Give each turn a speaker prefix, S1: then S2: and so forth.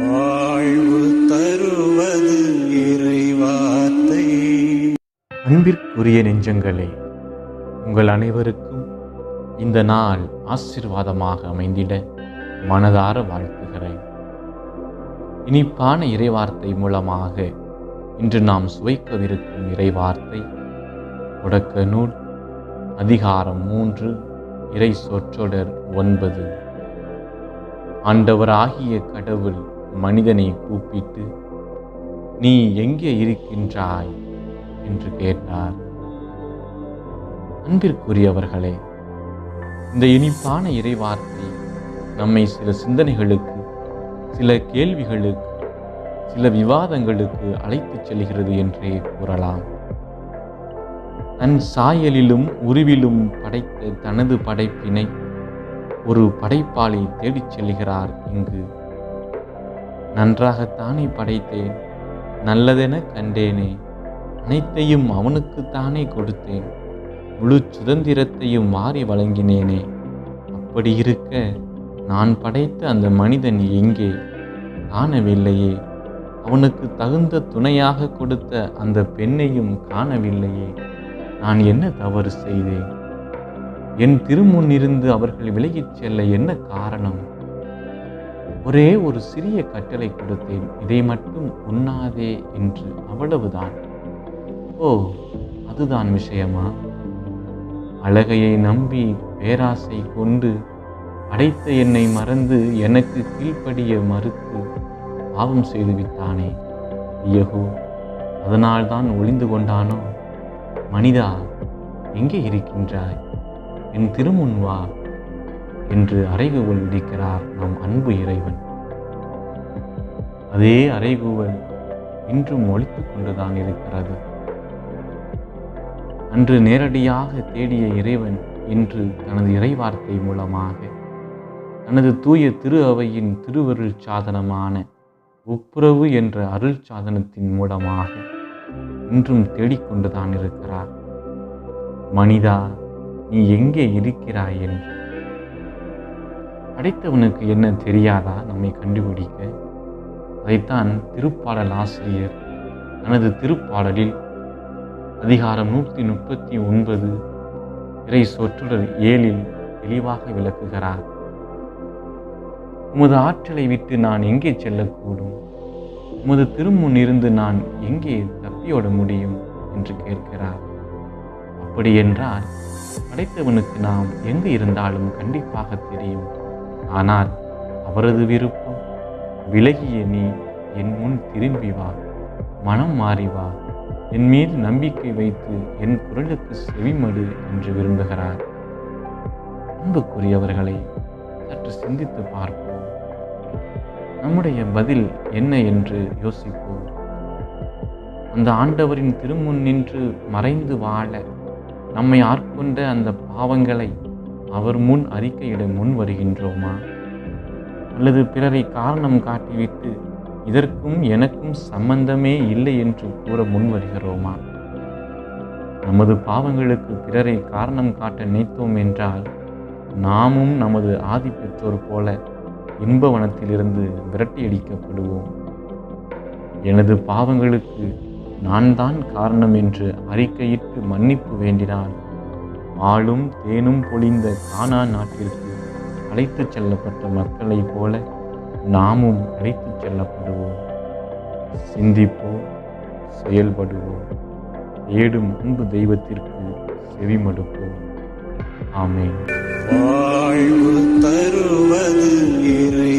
S1: வாழ்வு தருவது இறைவார்த்தை.
S2: அன்பிற்குரிய நெஞ்சங்களே உங்கள் அனைவருக்கும் இந்த நாள் ஆசீர்வாதமாக அமைந்திட மனதார வாழ்த்துகிறேன். இனிப்பான இறைவார்த்தை மூலமாக இன்று நாம் சுவைக்கவிருக்கும் இறைவார்த்தை தொடக்க நூல் அதிகாரம் மூன்று இறை சொற்றொடர் ஒன்பது. ஆண்டவராகிய கடவுள் மனிதனை கூப்பிட்டு நீ எங்கே இருக்கின்றாய்? என்று கேட்டார். அன்பிற்குரியவர்களே இந்த இனிப்பான இறைவார்த்தை நம்மை சில சிந்தனைகளுக்கு சில கேள்விகளுக்கு சில விவாதங்களுக்கு அழைத்துச் செல்கிறது என்றே கூறலாம். தன் சாயலிலும் உருவிலும் படைத்த தனது படைப்பினை ஒரு படைப்பாளி தேடிச் செல்கிறார் இங்கு. நன்றாகத்தானே படைத்தேன். நல்லதென கண்டேனே. அனைத்தையும் அவனுக்குத்தானே கொடுத்தேன். முழு சுதந்திரத்தையும் மாறி வழங்கினேனே. அப்படி இருக்க நான் படைத்த அந்த மனிதன் எங்கே? காணவில்லையே. அவனுக்கு தகுந்த துணையாக கொடுத்த அந்த பெண்ணையும் காணவில்லையே. நான் என்ன தவறு செய்தேன்? என் திருமுன்னிருந்து அவர்கள் விலகிச் செல்ல என்ன காரணம்? ஒரே ஒரு சிறிய கட்டளை கொடுத்தேன். இதை மட்டும் உண்ணாதே என்று அவ்வளவுதான். ஓ அதுதான் விஷயமா? அழகையை நம்பி பேராசை கொண்டு அடைத்த என்னை மறந்து எனக்கு கீழ்ப்படிய மறுத்து பாவம் செய்து விட்டானே. ஐயகோ அதனால்தான் ஒளிந்து கொண்டானோ? மனிதா எங்கே இருக்கின்றாய்? என் திருமுன் வா. என்று அறைகூவல் விடுக்கிறார் நம் அன்பு இறைவன். அதே அறைகூவல் இன்றும் ஒழித்துக் கொண்டுதான் இருக்கிறது. அன்று நேரடியாக தேடிய இறைவன் இன்று தனது இறைவார்த்தை மூலமாக தனது தூய திரு அவையின் திருவருள் சாதனமான ஒப்புரவு என்ற அருள் சாதனத்தின் மூலமாக இன்றும் தேடிக்கொண்டுதான் இருக்கிறார். மனிதா நீ எங்கே இருக்கிறாய் என்று படைத்தவனுக்கு என்ன தெரியாதா நம்மை கண்டுபிடிக்க? அதைத்தான் திருப்பாடல் ஆசிரியர் தனது திருப்பாடலில் அதிகாரம் நூற்றி முப்பத்தி ஒன்பது இறை சொற்றொடர் ஏழில் தெளிவாக விளக்குகிறார். உமது ஆற்றலை விட்டு நான் எங்கே செல்லக்கூடும்? உமது திருமுன் இருந்து நான் எங்கே தப்பியோட முடியும்? என்று கேட்கிறார். அப்படியென்றால் படைத்தவனுக்கு நாம் எங்கு இருந்தாலும் கண்டிப்பாக தெரியும். ஆனால் அவரது விருப்பம் விலகிய நீ என் முன் திரும்பி வா மனம் மாறி வா என் மீது நம்பிக்கை வைத்து என் குரலுக்கு செவிமடு என்று விரும்புகிறார். அன்புக்குரியவர்களை சற்று சிந்தித்து பார்ப்போம். நம்முடைய பதில் என்ன என்று யோசிப்போம். அந்த ஆண்டவரின் திருமுன் நின்று மறைந்து வாழ நம்மை ஆட்கொண்ட அந்த பாவங்களை அவர் முன் அறிக்கையிட முன் வருகின்றோமா? அல்லது பிறரை காரணம் காட்டிவிட்டு இதற்கும் எனக்கும் சம்பந்தமே இல்லை என்று கூற முன் வருகிறோமா? நமது பாவங்களுக்கு பிறரை காரணம் காட்ட நினைத்தோம் என்றால் நாமும் நமது ஆதி பெற்றோர் போல இன்பவனத்திலிருந்து விரட்டியடிக்கப்படுவோம். எனது பாவங்களுக்கு நான் தான் காரணம் என்று அறிக்கையிட்டு மன்னிப்பு வேண்டினால் ஆளும் தேனும் பொழிந்த கானா நாட்டிற்கு அழைத்துச் செல்லப்பட்ட மக்களைப் போல நாமும் அழைத்துச் செல்லப்படுவோம். சிந்திப்போம் செயல்படுவோம். தேடும் அன்பு தெய்வத்திற்கு செவிமடுப்போம் ஆமே
S1: தருவது இறை